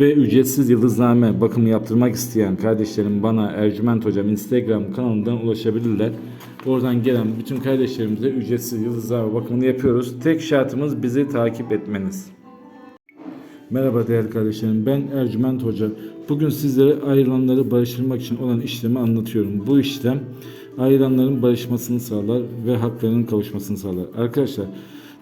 Ve ücretsiz yıldızname bakımı yaptırmak isteyen kardeşlerim bana Ercüment Hocam Instagram kanalından ulaşabilirler. Oradan gelen bütün kardeşlerimize ücretsiz yıldızname bakımını yapıyoruz. Tek şartımız bizi takip etmeniz. Merhaba değerli kardeşlerim ben Ercüment Hoca. Bugün sizlere ayrılanları barıştırmak için olan işlemi anlatıyorum. Bu işlem ayrılanların barışmasını sağlar ve haklarının kavuşmasını sağlar. Arkadaşlar